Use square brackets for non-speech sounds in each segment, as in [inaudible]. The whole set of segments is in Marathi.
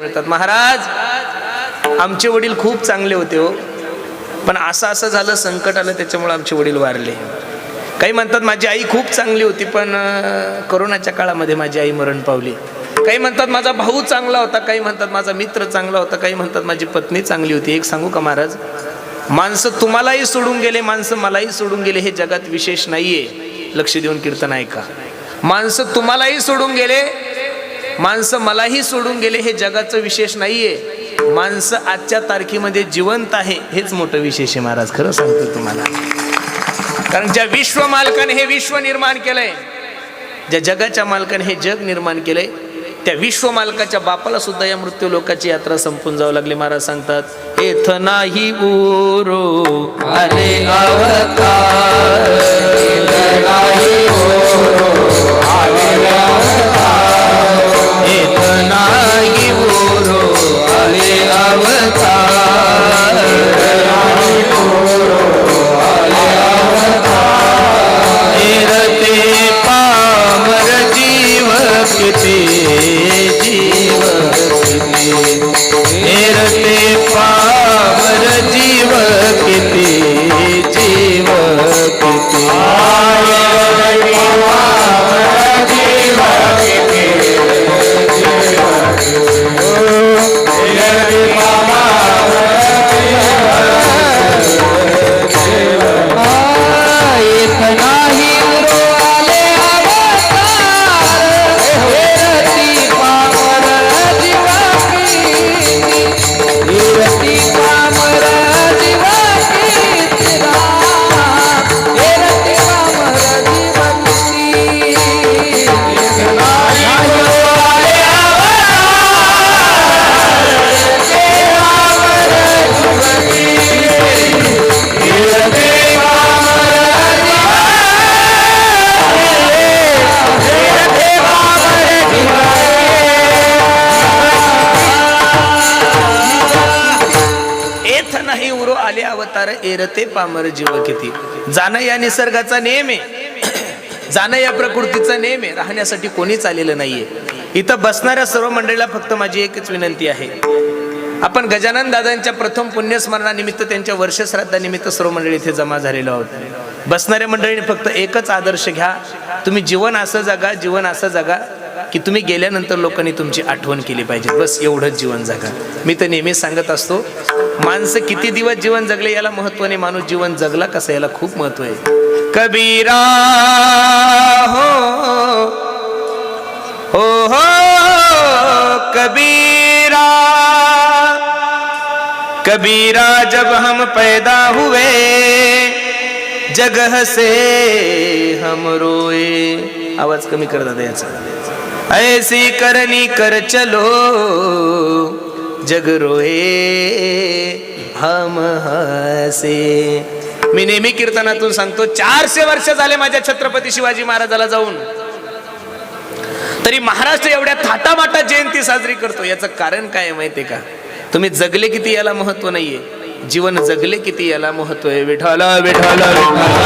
मिळतात. महाराज आमचे वडील खूप चांगले होते हो. पण असं असं झालं संकट आलं त्याच्यामुळे आमचे वडील वारले. काही म्हणतात माझी आई खूप चांगली होती पण कोरोनाच्या करोनाच्या काळामध्ये माझी आई मरण पावली. काही म्हणतात माझा भाऊ चांगला होता काही म्हणतात माझा मित्र चांगला होता काही म्हणतात माझी पत्नी चांगली होती. एक सांगू का महाराज? माणसं तुम्हालाही सोडून गेले माणसं मलाही सोडून गेले हे जगात विशेष नाहीये. लक्ष देऊन कीर्तन ऐका. माणसं तुम्हालाही सोडून गेले माणसं मलाही सोडून गेले हे जगाचं विशेष नाहीये. माणसं आजच्या तारखेमध्ये जिवंत आहे हेच मोठं विशेष आहे महाराज खरं सांगतो तुम्हाला. कारण ज्या विश्व मालकाने हे विश्व निर्माण केलंय ज्या जगाच्या मालकाने हे जग निर्माण केलंय त्या विश्व मालकाच्या बापाला सुद्धा या मृत्यू लोकाची यात्रा संपून जावं लागली महाराज सांगतात एथ नाही उरो आले अवतार आले एरते पामर जीव किती? जाणं या निसर्गाचा नेम आहे. जाणं या प्रकृतीचा नेम आहे. राहण्यासाठी कोणीच आलेलं नाहीये. इथं बसणाऱ्या सर्व मंडळीला फक्त माझी एकच विनंती आहे. आपण गजानन दादांच्या प्रथम पुण्यस्मरणानिमित्त त्यांच्या वर्षश्राद्धानिमित्त सर्व मंडळी इथे जमा झालेलो आहोत. बसणाऱ्या मंडळीने फक्त एकच आदर्श घ्या. तुम्ही जीवन असं जगा जीवन असं जगा. की तुम्ही गेल्यानंतर लोकांनी तुमची आठवण केली पाहिजे. बस एवढंच जीवन जगा. मी तर नेहमी सांगत असतो माणसं किती दिवस जीवन जगले याला महत्त्व नाही माणूस जीवन जगला कसं याला खूप महत्त्व आहे. कबीरा हो हो हो कबीरा कबीरा जब हम पैदा हुए जगह से हम रोए. आवाज कमी कर दादा याचा. ऐसी करनी कर चलो जग रोए हम हसे। मी नेहमी कीर्तनातून सांगतो चारशे वर्ष झाले माझ्या छत्रपती शिवाजी महाराजाला जाऊन. तरी महाराष्ट्र एवढ्या थाटामाटात जयंती साजरी करतो याचं कारण काय आहे माहितीये का? तुम्ही जगले किती याला महत्त्व नाहीये. जीवन जगले किती याला महत्त्व आहे. विठाला विठाला विठाला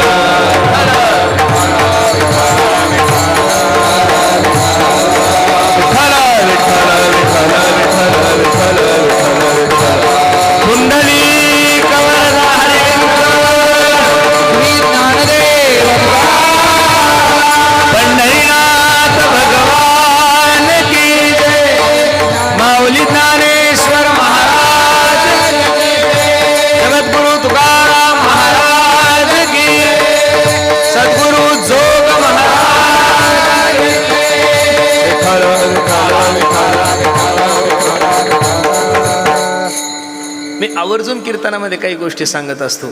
कीर्तनामध्ये काही गोष्टी सांगत असतो.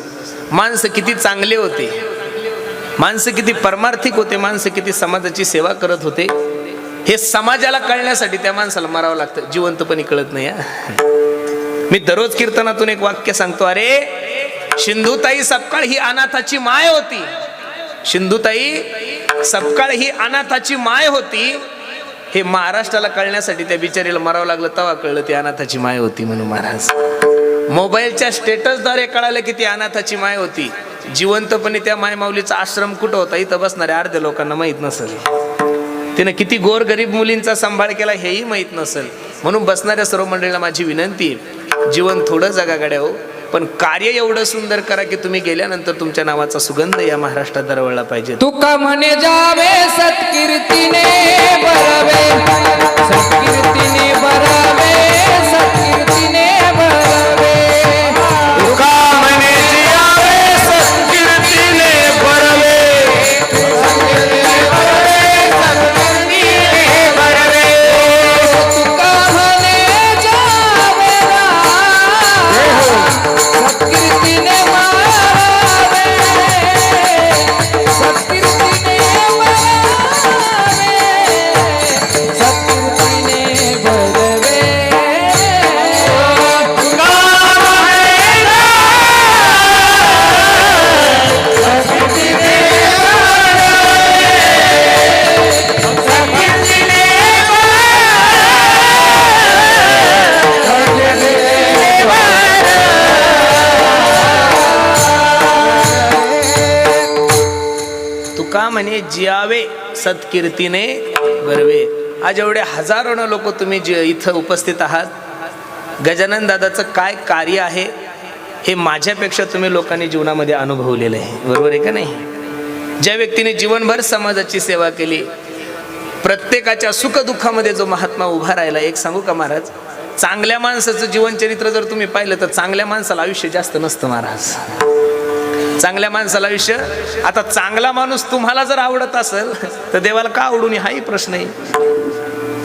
माणसं किती चांगले होते. माणसं किती परमार्थिक होते. माणसं किती समाजाची सेवा करत होते. हे समाजाला कळण्यासाठी त्या माणसाला मारावं लागतं. जिवंतपणी कळत नाही मी दररोज कीर्तनातून एक वाक्य सांगतो अरे सिंधुताई सपकाळ ही अनाथाची माय होती. सिंधुताई सपकाळ ही अनाथाची माय होती. हे महाराष्ट्राला कळण्यासाठी त्या बिचारीला मारावं लागलं तवा कळलं ती अनाथाची माय होती म्हणून महाराज. मोबाईलच्या स्टेटसद्वारे कळालं की ती अनाथाची माय होती. जिवंतपणे त्या माय माऊलीचा आश्रम कुठं होता? इथं बसणाऱ्या अर्ध्या लोकांना माहीत नसेल. तिनं किती गोर गरीब मुलींचा सांभाळ केला हेही माहीत नसेल. म्हणून बसणाऱ्या सर्व मंडळीला माझी विनंती आहे जीवन थोडं जगागड्या हो पण कार्य एवढं सुंदर करा की तुम्ही गेल्यानंतर तुमच्या नावाचा सुगंध या महाराष्ट्रात दरवळला पाहिजे. तुका म्हणे जावे सत्कीर्तीने बरवे सत्कीर्तीने तुका जियावे सत्कीर्तीने बरवे आज एवढे हजारोनं लोक तुम्ही जे इथं उपस्थित आहात. गजानन दादाचं काय कार्य आहे हे माझ्यापेक्षा तुम्ही लोकांनी जीवनामध्ये अनुभवलेलं आहे. बरोबर आहे का नाही? ज्या व्यक्तीने जीवनभर समाजाची सेवा केली प्रत्येकाच्या सुखदुःखामध्ये जो महात्मा उभा राहिला एक सांगू का महाराज? चांगल्या माणसाचं जीवनचरित्र जर तुम्ही पाहिलं तर चांगल्या माणसाला आयुष्य जास्त नसतं महाराज. चांगल्या माणसाला आयुष्य? आता चांगला माणूस तुम्हाला जर आवडत असेल तर देवाला का आवडून हाही प्रश्न आहे.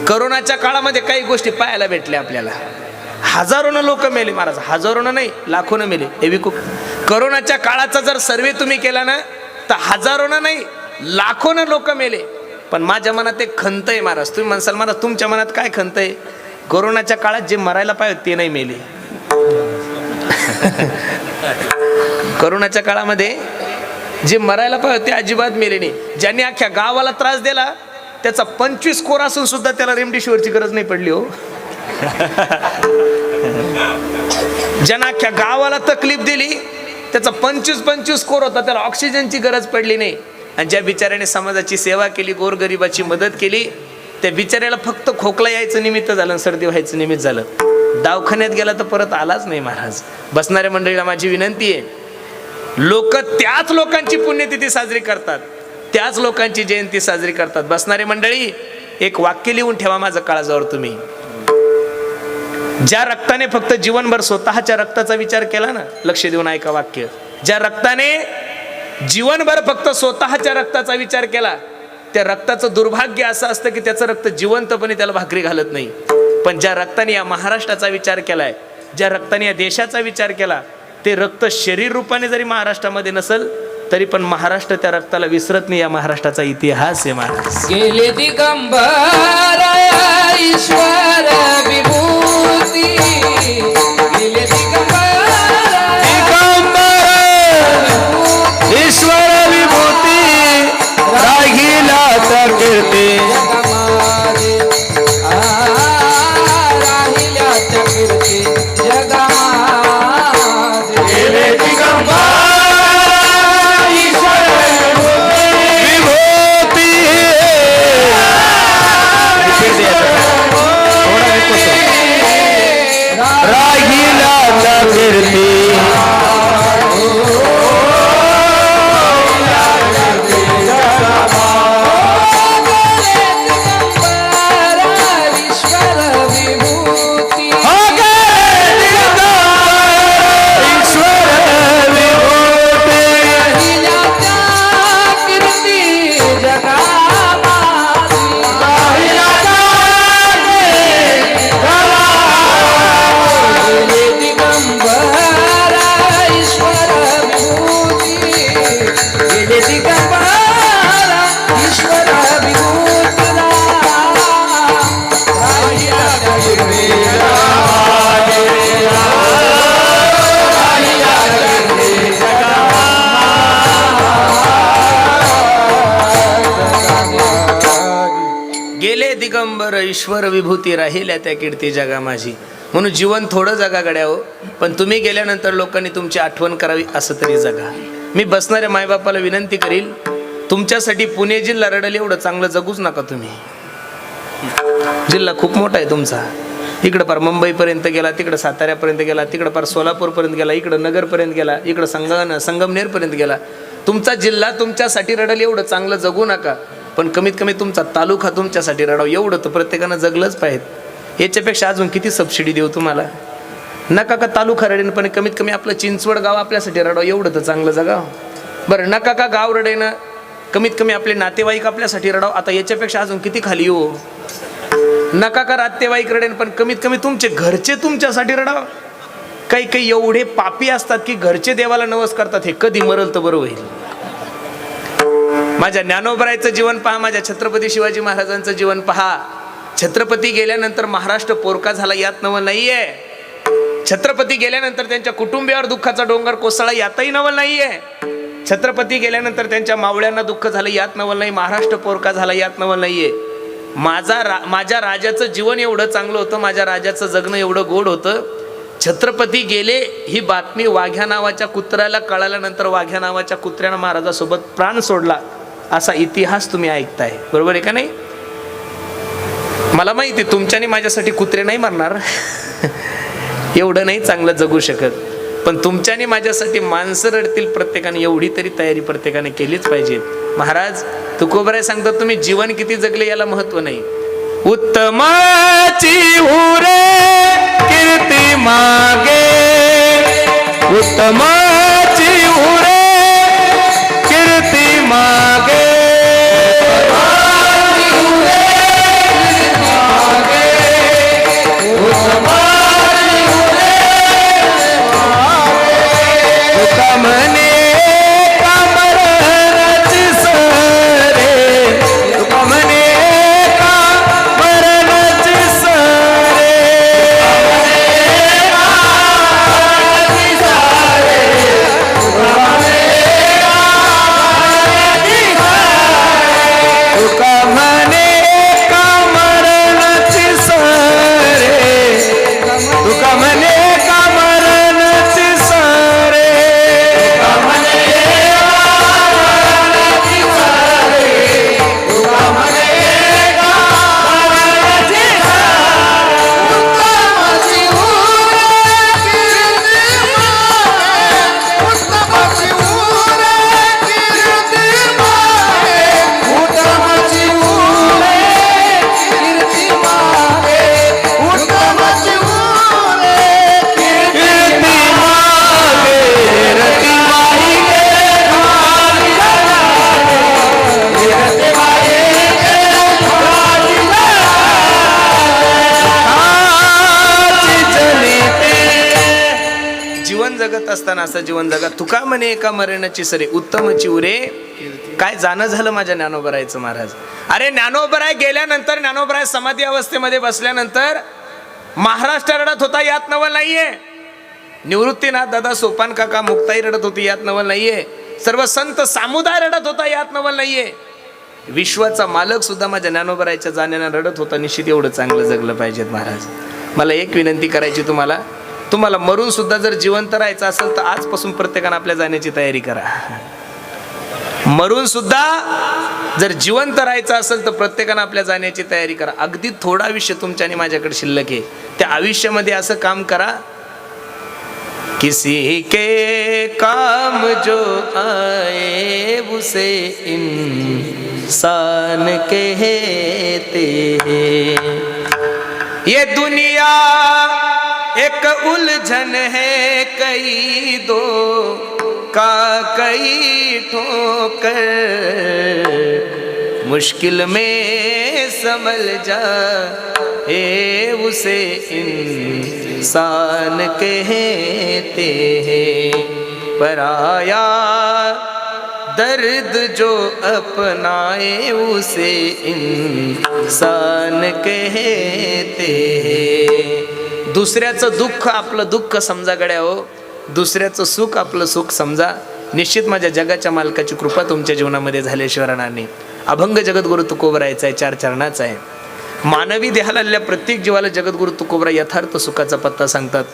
करोनाच्या काळामध्ये काही गोष्टी पाहायला भेटल्या आपल्याला. हजारोनं लोक मेले महाराज. हजारोनं नाही लाखोनं मेले. हे विकू. करोनाच्या काळाचा जर सर्वे तुम्ही केला ना तर हजारोनं नाही लाखोनं लोक मेले. पण माझ्या मनात एक खंत आहे महाराज. तुम्ही म्हणसाल महाराज तुमच्या मनात काय खंत आहे? करोनाच्या काळात जे मरायला पाहिजे ते नाही मेले. [laughs] करोनाच्या काळामध्ये जे मरायला पाहिजे ते अजिबात मेले नाही ज्यांनी अख्ख्या गावाला त्रास दिला त्याचा पंचवीस कोर असून सुद्धा त्याला रेमडेसिवीरची गरज नाही पडली हो. [laughs] ज्यांना अख्ख्या गावाला तकलीफ दिली त्याचा पंचवीस पंचवीस कोर होता त्याला ऑक्सिजनची गरज पडली नाही. आणि ज्या बिचाऱ्याने समाजाची सेवा केली गोरगरिबाची मदत केली त्या बिचाऱ्याला फक्त खोकला यायचं निमित्त झालं सर्दी व्हायचं निमित्त झालं. दवाखान्यात गेला तर परत आलाच नाही महाराज. बसणाऱ्या मंडळीला माझी विनंती आहे लोक त्याच लोकांची पुण्यतिथी साजरी करतात. त्याच लोकांची जयंती साजरी करतात. बसणारे मंडळी एक वाक्य लिहून ठेवा माझं काळाजवळ तुम्ही. ज्या रक्ताने फक्त जीवनभर स्वतःच्या रक्ताचा विचार केला ना लक्ष देऊन ऐका वाक्य. ज्या रक्ताने जीवनभर फक्त स्वतःच्या रक्ताचा विचार केला त्या रक्ताचं दुर्भाग्य असं असतं की त्याचं रक्त जिवंतपणे त्याला भाकरी घालत नाही. पण ज्या रक्ताने या महाराष्ट्राचा विचार केलाय ज्या रक्ताने या देशाचा विचार केला ते रक्त शरीर रूपाने जरी महाराष्ट्रामध्ये नसल तरी पण महाराष्ट्र त्या रक्ताला विसरत नाही या महाराष्ट्राचा इतिहास आहे महाराज. गेले दिगंबर ईश्वर विभूती. गेले दिगंबर ईश्वर विभूती राहिला तर कीर्ती. ईश्वर विभूती राहिल्या त्या कीर्ती जगा माझी. म्हणून जीवन थोडं जगा गड्याहो पण तुम्ही गेल्यानंतर लोकांनी तुमची आठवण करावी असं तरी जगा. मी बसणाऱ्या मायबापाला विनंती करील तुमच्यासाठी पुणे जिल्हा रडल एवढं चांगलं जगूच नका तुम्ही. जिल्हा खूप मोठा आहे तुमचा. इकडं पार मुंबईपर्यंत गेला तिकडं साताऱ्यापर्यंत गेला तिकडं पार सोलापूरपर्यंत गेला इकडं नगरपर्यंत गेला इकडं संगम संगमनेरपर्यंत गेला. तुमचा जिल्हा तुमच्यासाठी रडल एवढं चांगलं जगू नका. पण कमीत कमी तुमचा तालुका तुमच्यासाठी रडाव एवढं तर प्रत्येकानं जगलंच पाहिजे. याच्यापेक्षा अजून किती सबसिडी देऊ तुम्हाला? नका का तालुका रडेन पण कमीत कमी आपलं चिंचवड गाव आपल्यासाठी रडाव एवढं तर चांगलं जगाव. बरं नका का गाव रडेनं कमीत कमी आपले नातेवाईक आपल्यासाठी रडाव. आता याच्यापेक्षा अजून किती खाली येऊ? नका का नातेवाईक रडेन पण कमीत कमी तुमचे घरचे तुमच्यासाठी रडाव. काही काही एवढे पापी असतात की घरचे देवाला नवस करतात हे कधी मरल तर बरं होईल. माझ्या ज्ञानोबरायचं जीवन पहा माझ्या छत्रपती शिवाजी महाराजांचं जीवन पहा. छत्रपती गेल्यानंतर महाराष्ट्र पोरका झाला यात नवल नाहीये. छत्रपती गेल्यानंतर त्यांच्या कुटुंबियावर दुःखाचा डोंगर कोसळा यातही नवल नाहीये. छत्रपती गेल्यानंतर त्यांच्या मावळ्यांना दुःख झालं यात नवल नाही. महाराष्ट्र पोरका झाला यात नवल नाहीये. माझा रा माझ्या राजाचं जीवन एवढं चांगलं होतं माझ्या राजाचं जगणं एवढं गोड होतं. छत्रपती गेले ही बातमी वाघ्या नावाच्या कुत्र्याला कळाल्यानंतर वाघ्या नावाच्या कुत्र्यानं महाराजासोबत प्राण सोडला. असा इतिहास तुम्ही ऐकताय. बरोबर आहे का नाही? मला माहिती आहे, तुमच्याने माझ्यासाठी कुत्रे नाही मारणार. [laughs] एवढं नाही चांगलं जगू शकत. पण तुमच्याने माझ्यासाठी माणसं रडतील प्रत्येकाने एवढी तरी तयारी प्रत्येकाने केलीच पाहिजे. महाराज तुकोबराय सांगतात तुम्ही जीवन किती जगले याला महत्त्व नाही. उत्तमाची हुरे कीर्ती मागे. उत्तमाची उरे मागे। मागे। असताना असं जीवन जगा. तुका म्हणे एका मरणाची सरे उत्तम चिवरे. काय जाणं झालं माझ्या ज्ञानोबरायचं महाराज? अरे ज्ञानोबराय गेल्यानंतर ज्ञानोबराय समाधी अवस्थेमध्ये बसल्यानंतर महाराष्ट्र रडत होता यात नवल नाहीये. निवृत्तीनाथ दादा सोपान काका मुक्ताई रडत होती यात नवल नाहीये. सर्व संत सामुदाय रडत होता यात नवल नाहीये. विश्वाचा मालक सुद्धा माझ्या ज्ञानोबरायच्या जाण्यानं रडत होता निश्चित एवढं चांगलं जगलं पाहिजेत महाराज. मला एक विनंती करायची तुम्हाला तुम्हाला मरून सुद्धा जर जिवंत राहायचं असेल तर आजपासून प्रत्येकानं आपल्या जाण्याची तयारी करा. मरून सुद्धा जर जिवंत राहायचं असेल तर प्रत्येकानं आपल्या जाण्याची तयारी करा. अगदी थोडं आयुष्य तुमच्याने माझ्याकडे शिल्लक आहे. त्या आयुष्यामध्ये असं काम करा किसी के काम जो आए उसे इंसान कहते ये दुनिया एक उलझन है कई दो, का कई ठोकर। मुश्किल में संभल जा ए उसे इंसान कहते हैं। पराया दर्द जो अपनाए उसे इंसान कहते हैं। दुसऱ्याचं दुःख आपलं दुःख समजा गड्या हो दुसऱ्याचं सुख आपलं सुख समजा निश्चित माझ्या जगाच्या मालकाची कृपा तुमच्या जीवनामध्ये झाल्याशिवाय राहणार नाही. अभंग जगद्गुरु तुकोबरायचा आहे चार चरणाचा आहे. मानवी देहाला आलेल्या प्रत्येक जीवाला जगद्गुरु तुकोबरा यथार्थ सुखाचा पत्ता सांगतात.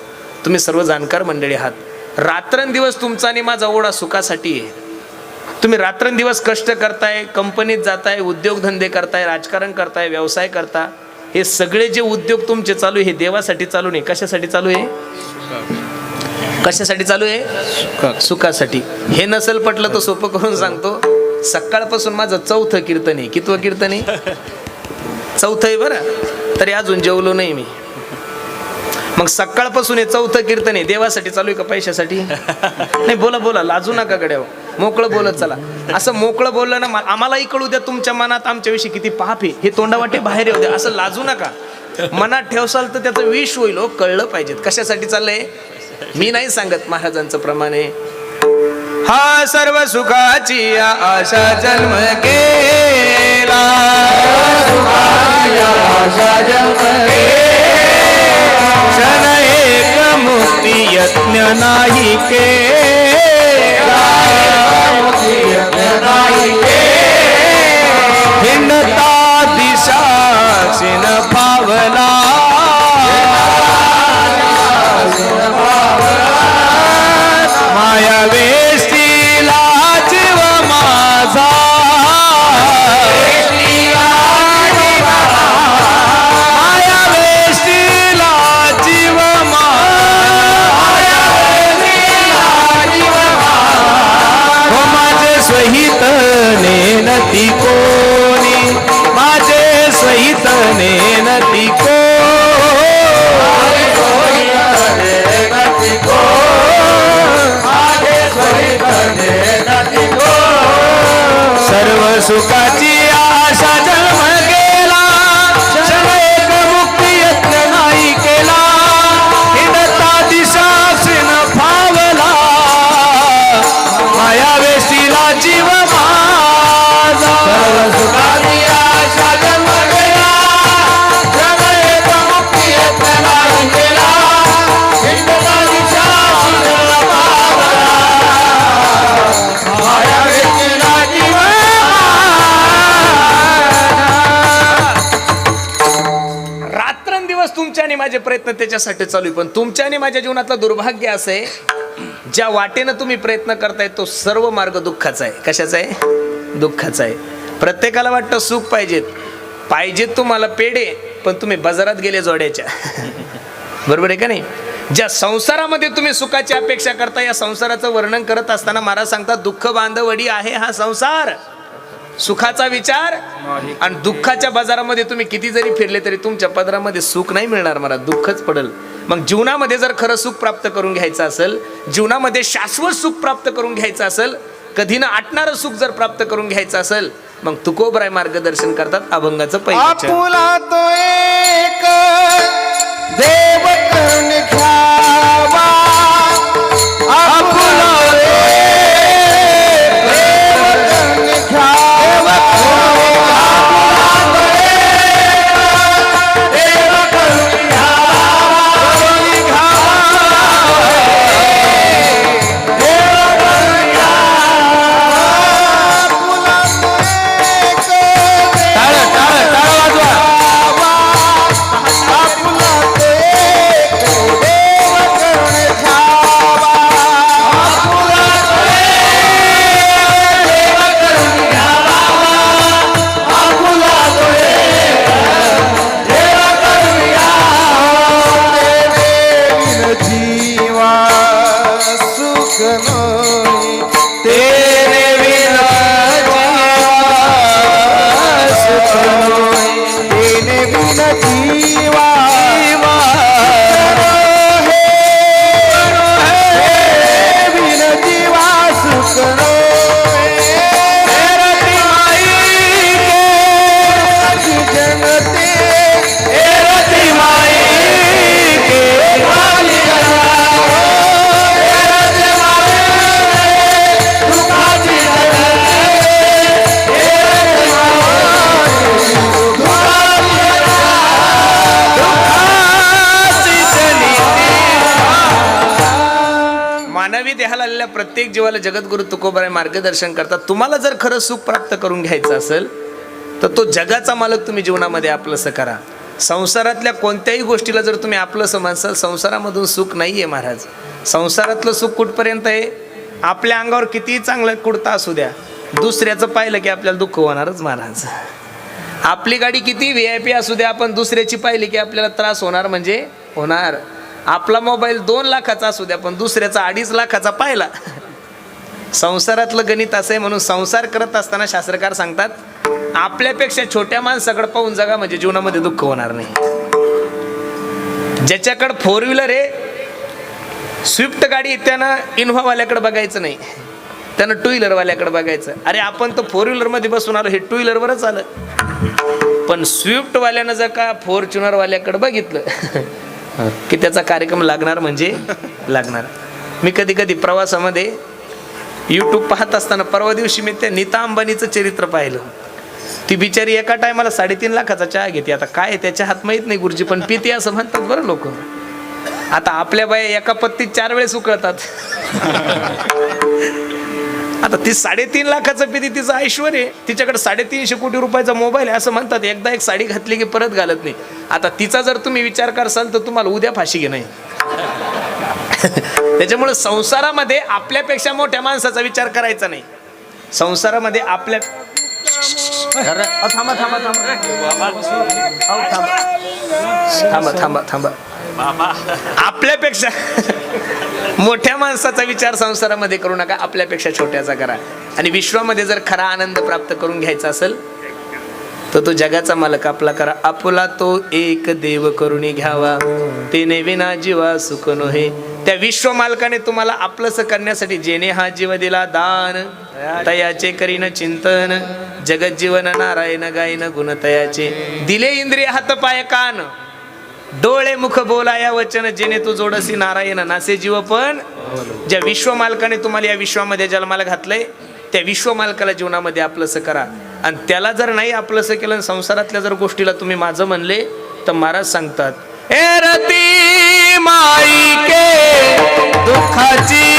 तुम्ही सर्व जाणकार मंडळी आहात. रात्रंदिवस तुमचा आणि माझा ओढा सुखासाठी आहे. तुम्ही रात्रंदिवस कष्ट करताय कंपनीत जाताय उद्योगधंदे करताय राजकारण करताय व्यवसाय करता हे सगळे जे उद्योग तुमचे चालू आहे हे देवासाठी चालू नाही. कशासाठी चालू आहे? कशासाठी चालू आहे? सुखासाठी. हे नसेल पटलं तर सोपं करून सांगतो. सकाळपासून माझं चौथं कीर्तन आहे. कितवं कीर्तन आहे? [laughs] चौथं आहे बरं. तरी अजून जेवलो नाही मी. मग सकाळपासून हे चौथं कीर्तन आहे. देवासाठी चालू आहे का पैशासाठी? [laughs] नाही बोला बोला. लाजू नका गड्या. मोकळं बोलत चला. असं मोकळं बोललं ना आम्हालाही कळू द्या तुमच्या मनात आमच्याविषयी किती पाप आहे. हे तोंडावाटे बाहेर येऊ द्या. असं लाजू नका. मनात ठेवसाल तर त्याचं विष होईल हो कळलं पाहिजेत. कशासाठी चाललंय? मी नाही सांगत महाराजांचं प्रमाणे. हा सर्व सुखाची आशा जन्म केला. क्षण एक मुक्ती यज्ञ नाही केला. दिशा शिन पावला प्रयत्न त्याच्यासाठी चालू आहे. पण तुमच्या आणि माझ्या जीवनातलं दुर्भाग्य असं आहे ज्या वाटेनं तुम्ही प्रयत्न करताय तो सर्व मार्ग दुःखाचा आहे. कशाचा आहे? दुःखाचा आहे. प्रत्येकाला वाटतं सुख पाहिजेत. पाहिजेत तुम्हाला पेढे पण तुम्ही बाजारात गेले जोड्याच्या. [laughs] बरोबर आहे का नाही? ज्या संसारामध्ये तुम्ही सुखाची अपेक्षा करता या संसाराचं वर्णन करत असताना महाराज सांगतात दुःख बांधवडी आहे हा संसार. सुखाचा विचार आणि दुःखाच्या बाजारामध्ये तुम्ही किती जरी फिरले तरी तुमच्या पदरामध्ये सुख नाही मिळणार. मला दुःखच पडल. मग जीवनामध्ये जर खरं सुख प्राप्त करून घ्यायचं असेल जीवनामध्ये शाश्वत सुख प्राप्त करून घ्यायचं असेल कधी ना आटणारं सुख जर प्राप्त करून घ्यायचं असेल मग तुकोबराय मार्गदर्शन करतात अभंगाचं पहिलं प्रत्येक जीवाला जगद्गुरु तुकोबाराय मार्गदर्शन करतात. तुम्हाला जर खरं सुख प्राप्त करून घ्यायचं असेल तर तो जगाचा मालक तुम्ही जीवनामध्ये आपलंसं करा. संसारातल्या कोणत्याही गोष्टीला जर तुम्ही आपलंसं मानसाल संसारामधून सुख नाही आहे महाराज. संसारातलं सुख कुठपर्यंत आहे? आपल्या अंगावर कितीही चांगलं कुडता असू द्या दुसऱ्याचं पाहिलं की आपल्याला दुःख होणारच महाराज. आपली गाडी किती व्ही आय पी असू द्या आपण दुसऱ्याची पाहिली की आपल्याला त्रास होणार म्हणजे होणार. आपला मोबाईल दोन लाखाचा असू द्या पण दुसऱ्याचा अडीच लाखाचा पाहिला संसारातलं गणित असं आहे म्हणून संसार करत असताना शास्त्रकार सांगतात आपल्यापेक्षा छोट्या माणसाकडे पाहून जगा म्हणजे जीवनामध्ये दुःख होणार नाही. ज्याच्याकडं फोर व्हीलर आहे स्विफ्ट गाडी त्यानं इनोव्हावाल्याकडे बघायचं नाही. त्यानं टू व्हीलरवाल्याकडे बघायचं. अरे आपण तर फोर व्हीलरमध्ये बसून आलो हे टू व्हीलरवरच आलं. पण स्विफ्टवाल्यानं जर का फॉर्च्युनरवाल्याकडे बघितलं [laughs] की त्याचा कार्यक्रम लागणार म्हणजे लागणार. मी कधी कधी प्रवासामध्ये यूट्यूब पाहत असताना परवा दिवशी मी त्या नीता अंबानीचं चरित्र पाहिलं. ती बिचारी एका टायमाला साडेतीन लाखाचा चहा घेते. आता काय त्याच्या हात माहीत नाही गुरुजी पण पिते असं म्हणतात बरं लोक. आता आपल्या बाया एका पत्तीत चार वेळेस उकळतात. आता ती साडेतीन लाखाचं पिती तिचं ऐश्वर आहे. तिच्याकडे साडेतीनशे कोटी रुपयाचा मोबाईल आहे असं म्हणतात. एकदा एक साडी घातली की परत घालत नाही. आता तिचा जर तुम्ही विचार करसाल तर तुम्हाला उद्या फाशी घे नाही त्याच्यामुळे संसारामध्ये आपल्यापेक्षा मोठ्या माणसाचा विचार करायचा नाही. संसारामध्ये आपल्या अहो, थांबा थांबा थांबा. थांबा. थांबा थांबा थांबा. आपल्यापेक्षा [laughs] मोठ्या माणसाचा विचार संसारामध्ये करू नका आपल्यापेक्षा छोट्याचा करा. आणि विश्वामध्ये जर खरा आनंद प्राप्त करून घ्यायचा असेल तर तो जगाचा मालक आपला करा. आपला तो एक देव करुणी घ्यावा. तेने विना जीवा सुख नोहे. त्या विश्व मालकाने तुम्हाला आपलंस करण्यासाठी जेने हा जीव दिला दान. तयाचे करीन चिंतन. जगत जीवन नारायण गायन गुण तयाचे. दिले इंद्रिय हात पाय कान. डोळे मुख बोला या वचन. जेने तू जोडसी नारायण नासे जीव पण. ज्या विश्व मालकाने तुम्हाला या विश्वामध्ये जन्माला घातलंय त्या विश्व मालकाला जीवनामध्ये आपलंस करा. आणि त्याला जर नाही आपलंसं केलं संसारातल्या जर गोष्टीला तुम्ही माझं म्हणले तर महाराज सांगतात ए रती माई के दुखाची